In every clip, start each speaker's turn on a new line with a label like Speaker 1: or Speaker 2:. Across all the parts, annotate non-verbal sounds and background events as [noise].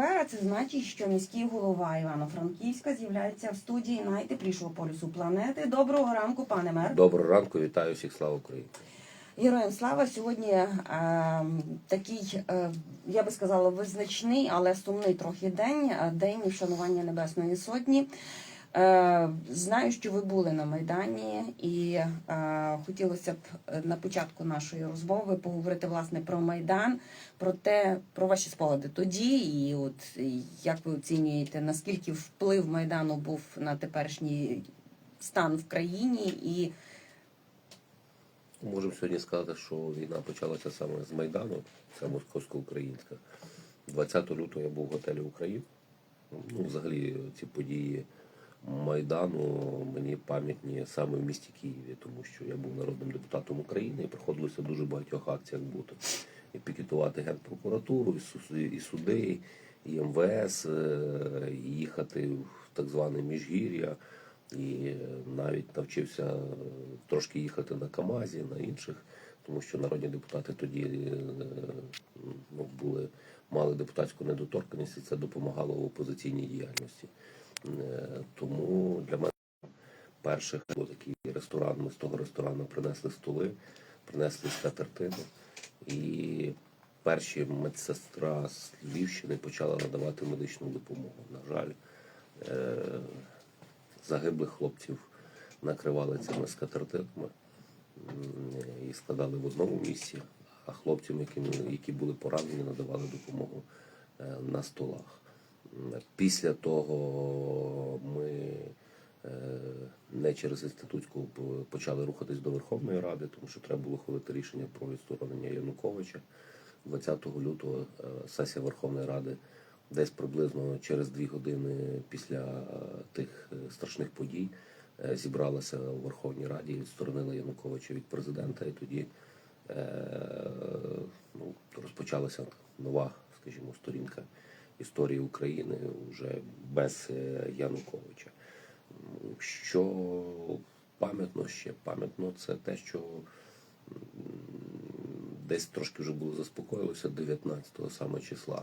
Speaker 1: четвер, це значить, що міський голова Івано-Франківська з'являється в студії найтеплішого полюсу планети. Доброго ранку, пане мер.
Speaker 2: Доброго ранку, вітаю всіх, слава Україні.
Speaker 1: Героям слава сьогодні е, такий, е, я би сказала, визначний, але сумний трохи день. е, День вшанування Небесної Сотні. Е, знаю, що ви були на майдані, і е, хотілося б е, на початку нашої розмови поговорити власне про майдан, про те, про ваші спогади тоді, і от як ви оцінюєте, наскільки вплив майдану був на теперішній стан в країні і
Speaker 2: Можемо сьогодні сказати, що війна почалася саме з Майдану, це московсько-українська. 20 лютого я був в готелі Україн. Ну, взагалі, ці події Майдану мені пам'ятні саме в місті Києві, тому що я був народним депутатом України і приходилося в дуже багатьох акціях бути. І пікетувати генпрокуратуру, і суди, і МВС, е, і їхати в так зване Міжгір'я. І навіть навчився трошки їхати на Камазі, на інших, тому що народні депутати тоді е, ну, були, мали депутатську недоторканність, і це допомагало в опозиційній діяльності. Е, Тому для мене перших був такий ресторан. Ми з того ресторану принесли столи, принесли скатертину. І перші медсестра з Львівщини почала надавати медичну допомогу. На жаль, е, загиблих хлопців накривали цими скатертинами і складали в одному місці, а хлопцям, які, які були поранені, надавали допомогу е, на столах. Після того ми е, не через інститутську почали рухатись до Верховної Ради, тому що треба було хвалити рішення про відсторонення Януковича. 20 лютого е, сесія Верховної Ради десь приблизно через дві години після е, тих страшних подій зібралася у Верховній Раді, відсторонила Януковича від президента, і тоді ну, розпочалася нова, скажімо, сторінка історії України вже без е, Януковича. Що пам'ятно ще пам'ятно, це те, що десь трошки вже було заспокоїлося 19-го саме числа.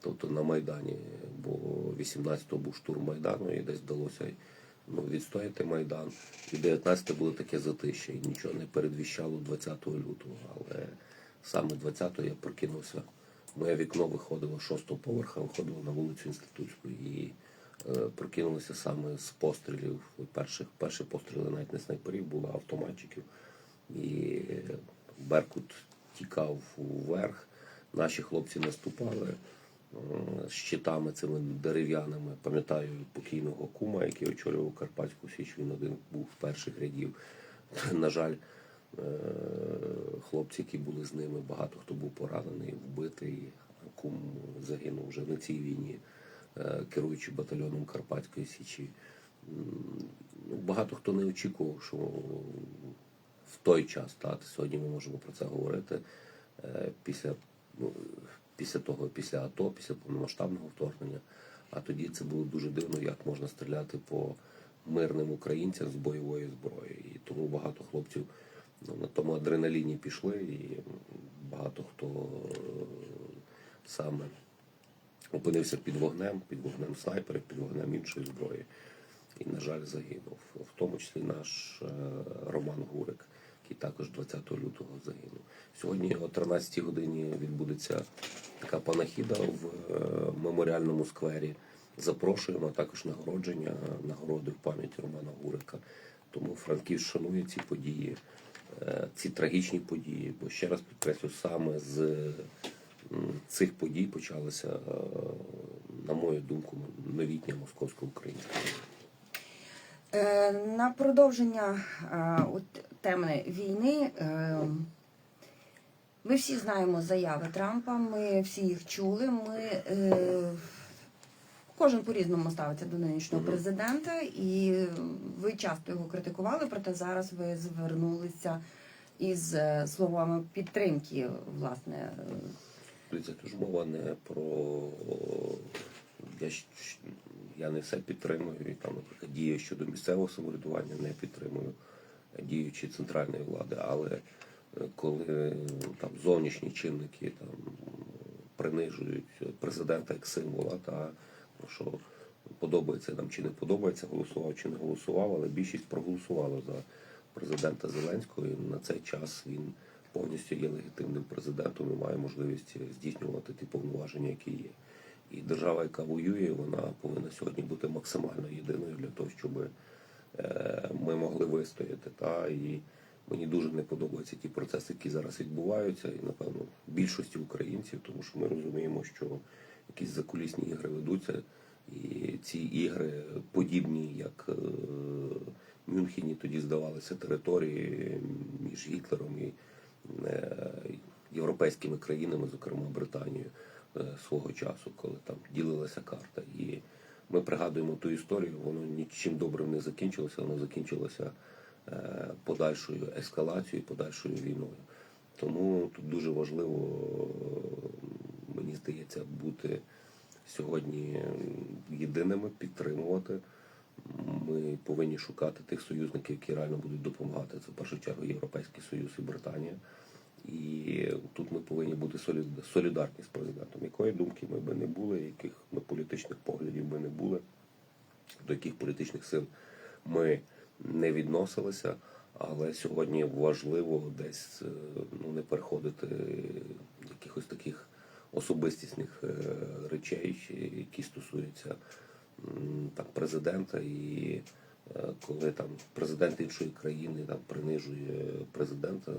Speaker 2: Тобто на Майдані, бо 18-го був штурм Майдану і десь вдалося ну, відстояти Майдан. І 19-те було таке затище, і нічого не передвіщало 20 лютого. Але саме 20-го я прокинувся. Моє вікно виходило шостого поверха, виходило на вулицю Інститутську і е, прокинулися саме з пострілів. Перших, перші постріли навіть не снайперів, було а автоматчиків. І Беркут тікав вверх. Наші хлопці наступали е, з щитами цими дерев'яними. Пам'ятаю покійного кума, який очолював Карпатську Січ. Він один був з перших рядів. [laughs] На жаль, е, хлопці, які були з ними, багато хто був поранений, вбитий. Кум загинув вже на цій війні, е, керуючи батальйоном Карпатської Січі. Ну, Багато хто не очікував, що в той час, так, сьогодні ми можемо про це говорити, е, після, ну, після того, після АТО, після повномасштабного вторгнення. А тоді це було дуже дивно, як можна стріляти по мирним українцям з бойової зброї. І тому багато хлопців на тому адреналіні пішли, і багато хто е, саме опинився під вогнем, під вогнем снайперів, під вогнем іншої зброї. І, на жаль, загинув. В тому числі наш е, Роман Гурик, який також 20 лютого загинув. Сьогодні о 13 годині відбудеться така панахіда в е, меморіальному сквері. Запрошуємо також нагородження, нагороди в пам'ять Романа Гурика. Тому Франків шанує ці події, ці трагічні події. Бо ще раз підкреслю, саме з цих подій почалася, е, на мою думку, новітня московсько-українська.
Speaker 1: Е, На продовження е, от, теми війни. е, Ми всі знаємо заяви Трампа, ми всі їх чули. Ми, кожен по-різному ставиться до нинішнього
Speaker 2: президента,
Speaker 1: і ви часто його критикували, проте зараз ви звернулися із е, словами підтримки, власне. е,
Speaker 2: Дивіться, тут ж мова не про я, я не все підтримую. І там, наприклад, дії щодо місцевого самоврядування не підтримую діючі центральної влади, але е, коли е, там зовнішні чинники там принижують президента як символа, та що подобається нам чи не подобається, голосував чи не голосував, але більшість проголосувала за президента Зеленського. І на цей час він повністю є легітимним президентом і має можливість здійснювати ті повноваження, які є. І держава, яка воює, вона повинна сьогодні бути максимально єдиною для того, щоб е, ми могли вистояти. Та і мені дуже не подобаються ті процеси, які зараз відбуваються, і напевно більшості українців, тому що ми розуміємо, що якісь закулісні ігри ведуться, і ці ігри подібні, як е, в Мюнхені тоді здавалися території між Гітлером і е, європейськими країнами, зокрема Британією, е, свого часу, коли там ділилася карта. І ми пригадуємо ту історію, воно нічим добрим не закінчилося, воно закінчилося подальшою ескалацією, подальшою війною. Тому тут дуже важливо, мені здається, бути сьогодні єдиними, підтримувати. Ми повинні шукати тих союзників, які реально будуть допомагати. Це в першу чергу Європейський Союз і Британія. І тут ми повинні бути солідарні з президентом. Якої думки ми би не були, яких ми політичних поглядів би не були, до яких політичних сил ми не відносилися. Але сьогодні важливо десь е, ну, не переходити якихось таких особистісних е, речей, які стосуються там президента, і е, коли там президент іншої країни там принижує президента е,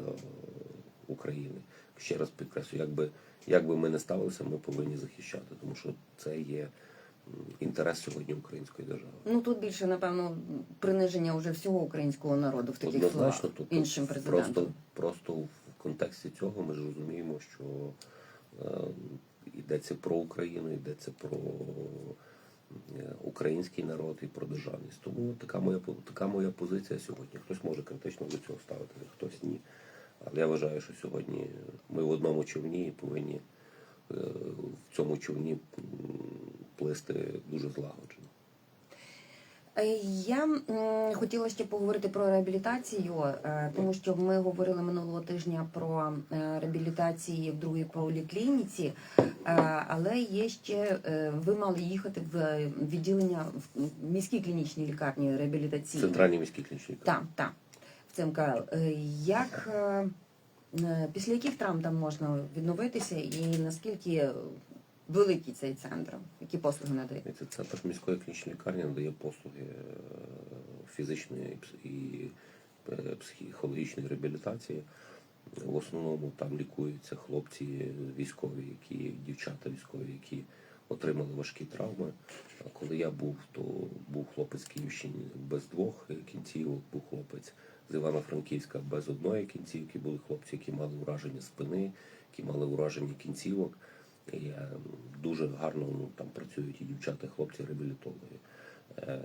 Speaker 2: України. Ще раз підкреслю, як би, як би ми не ставилися, ми повинні захищати, тому що це є інтерес сьогодні української держави.
Speaker 1: Ну тут більше, напевно, приниження вже всього українського народу в таких словах іншим президентом.
Speaker 2: просто, просто в контексті цього ми ж розуміємо, що йдеться про Україну, йдеться про е, український народ і про державність. Тому така моя така моя позиція сьогодні. Хтось може критично до цього ставити, хтось ні. Але я вважаю, що сьогодні ми в одному човні і повинні е, в цьому човні плисти дуже злагоджено.
Speaker 1: Е, Я хотіла ще поговорити про реабілітацію, е, тому що ми говорили минулого тижня про е, реабілітації в другій поліклініці, але є ще ви мали їхати в відділення в міській клінічній лікарні реабілітаційній.
Speaker 2: Центральні міські клінічні лікарні.
Speaker 1: Так, так, в ЦМКЛ. Як після яких травм там можна відновитися, і наскільки великий цей центр? Які послуги надає?
Speaker 2: Це центр міської клінічної лікарні надає послуги е, фізичної і пс- і психологічної реабілітації. В основному там лікуються хлопці військові, які дівчата військові, які отримали важкі травми. А коли я був, то був хлопець з Київщини без двох кінцівок, був хлопець з Івано-Франківська без одної кінцівки. Були хлопці, які мали ураження спини, які мали ураження кінцівок. І дуже гарно ну, там працюють і дівчата, і хлопці реабілітологи. Е,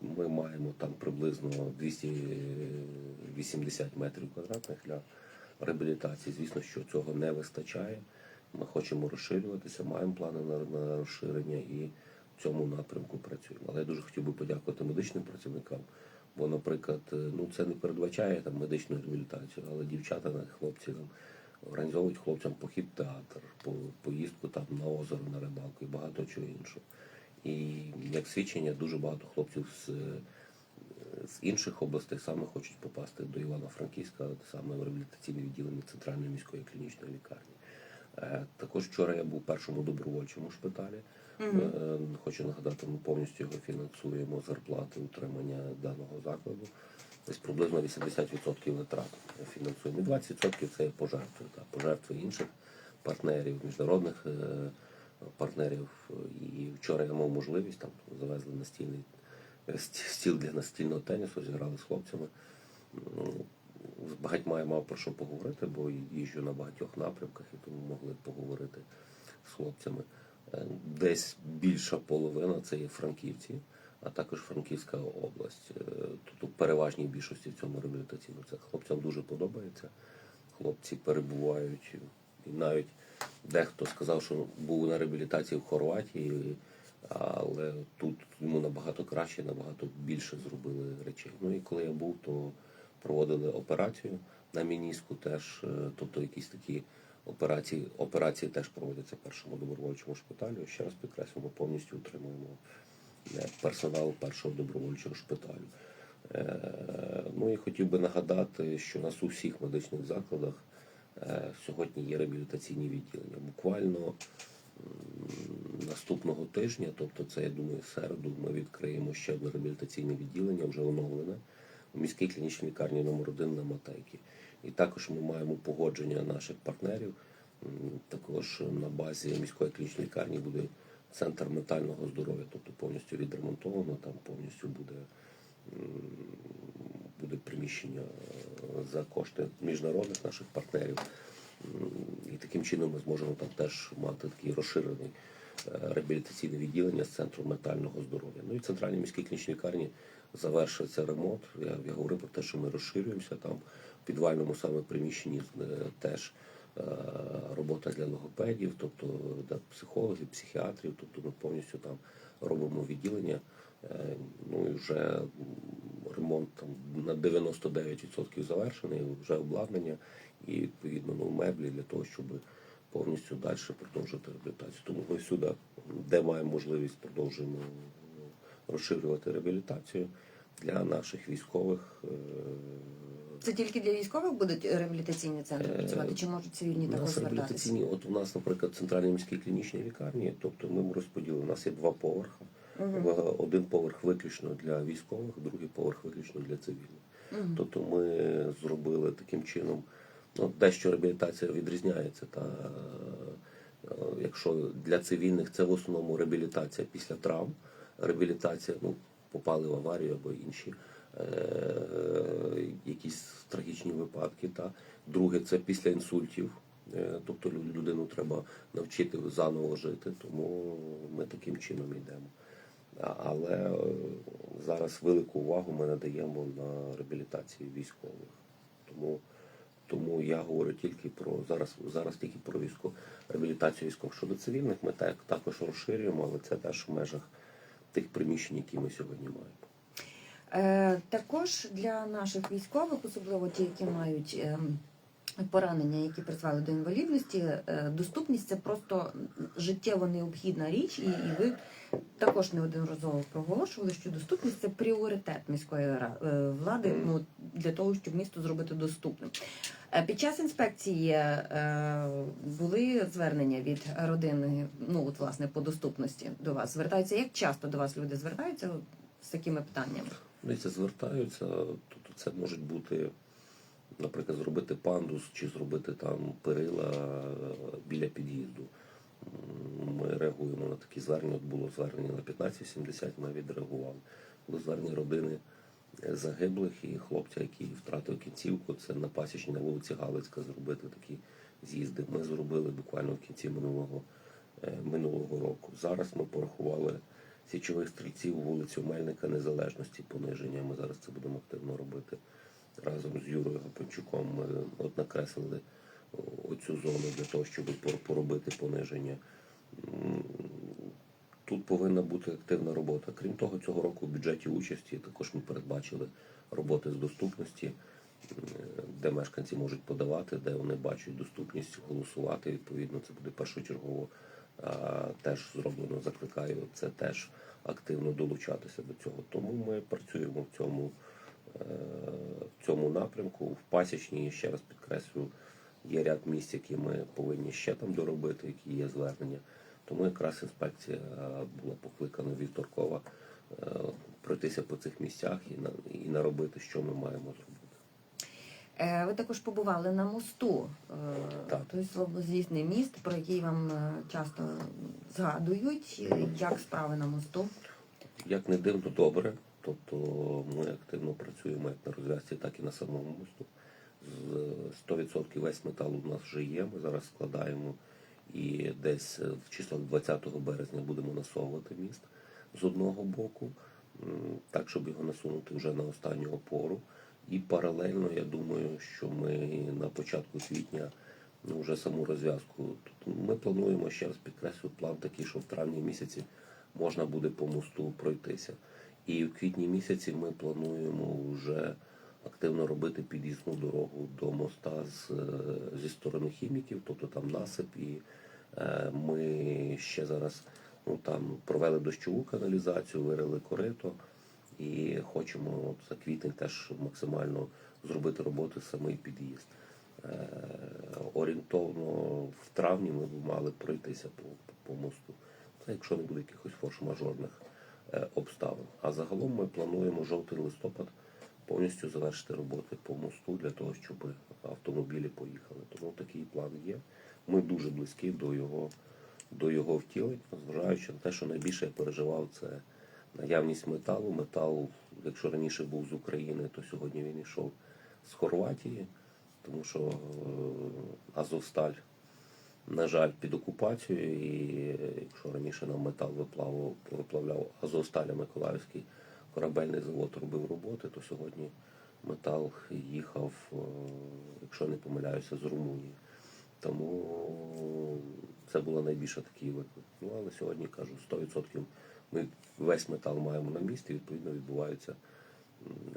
Speaker 2: Ми маємо там приблизно 280 метрів квадратних для реабілітації. Звісно, що цього не вистачає. Ми хочемо розширюватися, маємо плани на, на розширення і в цьому напрямку працюємо. Але я дуже хотів би подякувати медичним працівникам. Бо, наприклад, е, ну це не передбачає там медичну реабілітацію, але дівчата, хлопці там організовують хлопцям похід в театр, по- поїздку там на озеро, на рибалку і багато чого іншого. І як свідчення, дуже багато хлопців з, з інших областей саме хочуть попасти до Івано-Франківська, саме в реабілітаційне відділення Центральної міської клінічної лікарні. Е, Також вчора я був в першому добровольчому шпиталі. Е, Хочу нагадати, ми повністю його фінансуємо зарплати, утримання даного закладу. Десь приблизно 80% витрат фінансуємо. І 20% це пожертви, та, пожертви інших партнерів, міжнародних е, партнерів. І вчора я мав можливість там завезли настільний е, стіл для настільного тенісу, зіграли з хлопцями. Ну, З багатьма я мав про що поговорити, бо їжджу на багатьох напрямках і тому могли поговорити з хлопцями. Е, Десь більша половина це є франківці, а також Франківська область. Е, Тут у переважній більшості в цьому реабілітаційному це хлопцям дуже подобається. Хлопці перебувають і навіть дехто сказав, що був на реабілітації в Хорватії, але тут йому набагато краще, набагато більше зробили речей. Ну і коли я був, то проводили операцію на мініску теж, е, тобто якісь такі Операції, операції теж проводяться в першому добровольчому шпиталі. Ще раз підкреслюємо, повністю утримуємо персонал першого добровольчого шпиталю. Е, Ну і хотів би нагадати, що у нас у всіх медичних закладах е, сьогодні є реабілітаційні відділення. Буквально наступного тижня, тобто це я думаю, середу, ми відкриємо ще одне реабілітаційне відділення, вже оновлене у міській клінічній лікарні номер 1 на Матейки. І також ми маємо погодження наших партнерів. Також на базі міської клінічної лікарні буде центр ментального здоров'я, тобто повністю відремонтовано, там повністю буде, буде приміщення е, за кошти міжнародних наших партнерів. І таким чином ми зможемо там теж мати такий розширений е, реабілітаційне відділення з центру ментального здоров'я. Ну і в центральній міській клінічній лікарні завершується ремонт. Я, я говорив про те, що ми розширюємося там в підвальному саме приміщенні е, теж робота для логопедів, тобто для психологів, психіатрів, тобто ми повністю там робимо відділення. Е, Ну і вже ремонт там на 99% завершений, вже обладнання і відповідно ну, меблі для того, щоб повністю далі продовжити реабілітацію. Тому ми сюди, де маємо можливість, продовжуємо розширювати реабілітацію для наших військових. е,
Speaker 1: Це тільки для військових будуть реабілітаційні центри
Speaker 2: Е,
Speaker 1: працювати, чи можуть цивільні також звертатися?
Speaker 2: реабілітаційні, от у нас, наприклад, в центральній міській клінічній лікарні, тобто ми розподілили, у нас є два поверхи. В- Один поверх виключно для військових, другий поверх виключно для цивільних. Тобто ми зробили таким чином, ну, дещо реабілітація відрізняється. Та, е, якщо для цивільних це в основному реабілітація після травм, реабілітація, ну, попали в аварію або інші е, якісь трагічні випадки. Та. Друге, це після інсультів. Е, Тобто людину треба навчити заново жити, тому ми таким чином йдемо. Але е, зараз велику увагу ми надаємо на реабілітацію військових. Тому, тому я говорю тільки про зараз, зараз тільки про військо, реабілітацію військових. Щодо цивільних, ми так, також розширюємо, але це теж в межах тих приміщень, які ми сьогодні маємо.
Speaker 1: Е, також для наших військових, особливо ті, які мають ем, поранення, які призвели до інвалідності, е, доступність це просто життєво необхідна річ, і, і ви також неодноразово проголошували, що доступність це пріоритет міської е, влади ну, для того, щоб місто зробити доступним. Е, Під час інспекції були звернення від родини, ну от власне по доступності до вас. Звертаються як часто до вас люди звертаються з такими питаннями?
Speaker 2: Дивіться, звертаються, тобто це можуть бути, наприклад, зробити пандус чи зробити там перила е, біля під'їзду. Ми реагуємо на такі звернення. От було звернення на 1570, ми відреагували. Були звернення родини е, загиблих і хлопця, який втратив кінцівку. Це на пасічній на вулиці Галицька зробити такі з'їзди. Ми зробили буквально в кінці минулого, е, минулого року. Зараз ми порахували січових стрільців вулицю Мельника Незалежності пониження. Ми зараз це будемо активно робити разом з Юрою Гапанчуком. Ми от накреслили оцю зону для того, щоб поробити пониження. Тут повинна бути активна робота. Крім того, цього року в бюджеті участі також ми передбачили роботи з доступності, де мешканці можуть подавати, де вони бачать доступність, голосувати. Відповідно, це буде першочергово теж зроблено. Закликаю це теж активно долучатися до цього. Тому ми працюємо в цьому, е, цьому напрямку. В пасічній, ще раз підкреслю, є ряд місць, які ми повинні ще там доробити, які є звернення. Тому якраз інспекція е, була покликана вівторкова е, пройтися по цих місцях і на і наробити, що ми маємо зробити.
Speaker 1: Е, Ви також побували на мосту.
Speaker 2: Так.
Speaker 1: Той славнозвісний міст, про який вам часто згадують. Як справи на мосту?
Speaker 2: Як не дивно, добре. Тобто ми активно працюємо як на розв'язці, так і на самому мосту. З 100% весь метал у нас вже є. Ми зараз складаємо і десь е, в числах 20 березня будемо насовувати міст з одного боку, так щоб його насунути вже на останню опору. І паралельно, я думаю, що ми на початку квітня ну, вже саму розв'язку. Ми плануємо ще раз підкреслю план такий, що в травні місяці можна буде по мосту пройтися. І в квітні місяці ми плануємо вже активно робити під'їзну дорогу до моста з, е, зі сторони хіміків, тобто там насип. І е, ми ще зараз ну, там провели дощову каналізацію, вирили корито і хочемо от, за квітень теж максимально зробити роботи самий під'їзд. Е, орієнтовно в травні ми б мали пройтися по, по мосту. Це якщо не буде якихось форс-мажорних е, обставин. А загалом ми плануємо жовтий листопад повністю завершити роботи по мосту для того, щоб автомобілі поїхали. Тому такий план є. Ми дуже близькі до його, до його втілення, зважаючи на те, що найбільше я переживав, це наявність металу. Метал, якщо раніше був з України, то сьогодні він йшов з Хорватії, тому що е, Азовсталь на жаль, під окупацією. І якщо раніше нам метал виплавав, виплавляв Азовсталя Миколаївський корабельний завод робив роботи, то сьогодні метал їхав, е, якщо не помиляюся, з Румунії. Тому це було найбільше такий виклик. Ну але сьогодні кажу, 100% ми весь метал маємо на місці, відповідно відбуваються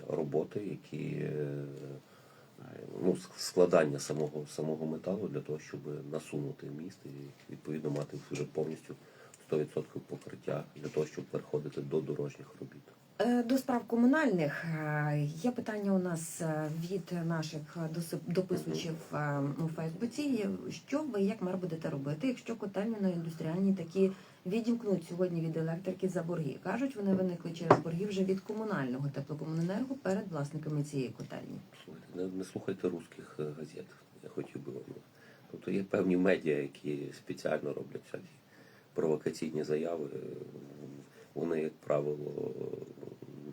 Speaker 2: роботи, які е, ну, складання самого, самого металу для того, щоб насунути міст і відповідно мати вже повністю 100% покриття для того, щоб переходити до дорожніх робіт.
Speaker 1: Е, До справ комунальних е, є питання у нас е, від наших дописувачів у Фейсбуці. Що ви як мер будете робити, якщо котельні на індустріальні такі відімкнуть сьогодні від електрики за борги? Кажуть, вони виникли через борги вже від комунального теплокомуненерго перед власниками цієї котельні.
Speaker 2: Слухайте, Не, не слухайте русських е, газет, я хотів би вам. Тобто є певні медіа, які спеціально роблять всякі провокаційні заяви. Е, Вони, як правило,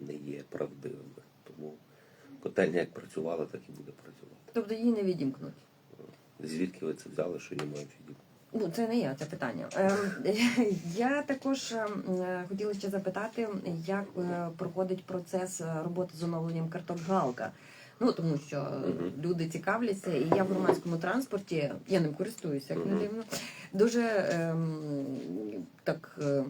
Speaker 2: не є правдивими. Тому котельня як працювала, так і буде працювати.
Speaker 1: Тобто її не відімкнуть.
Speaker 2: Звідки ви це взяли, що її мають відділ?
Speaker 1: Ну, це не я, це питання. Ем, [laughs] я також ем, е, хотіла ще запитати, як е, проходить процес е, роботи з оновленням карток Галка. Ну тому що люди цікавляться, і я в громадському транспорті, я ним користуюся, як не дивно, дуже ем, так е,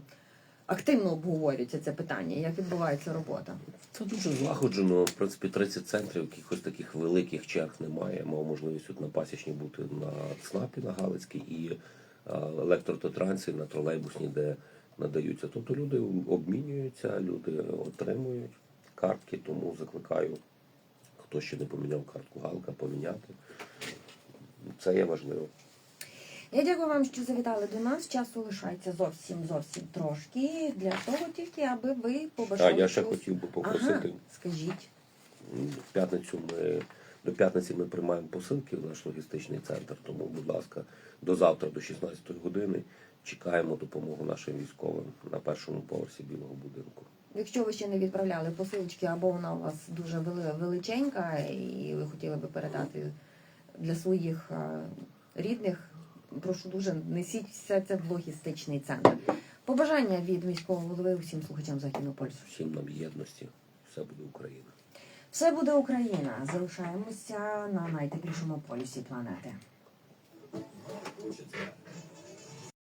Speaker 1: активно обговорюється це питання, як відбувається робота.
Speaker 2: Це дуже злагоджено. В принципі, 30 центрів, якихось таких великих черг немає. Мав можливість тут на пасічні бути на ЦНАПі на Галицькій і е, електрототрансі на тролейбусній, де надаються. Тобто люди обмінюються, люди отримують картки, тому закликаю, хто ще не поміняв картку Галка, поміняти. Це є важливо.
Speaker 1: Я дякую вам, що завітали до нас. Часу лишається зовсім зовсім трошки для того, тільки аби ви
Speaker 2: А я ще
Speaker 1: щось.
Speaker 2: хотів би
Speaker 1: Ага,
Speaker 2: попросити.
Speaker 1: скажіть.
Speaker 2: В п'ятницю ми до п'ятниці ми приймаємо посилки в наш логістичний центр. Тому, будь ласка, до завтра, до 16 години, чекаємо допомогу нашим військовим на першому поверсі білого будинку.
Speaker 1: Якщо ви ще не відправляли посилочки, або вона у вас дуже величенька, і ви хотіли би передати для своїх рідних, прошу дуже несіть все це в логістичний центр. Побажання від міського голови усім слухачам західного полюсу.
Speaker 2: Всім нам єдності, все буде Україна.
Speaker 1: Все буде Україна. Залишаємося на найтеплішому полюсі планети.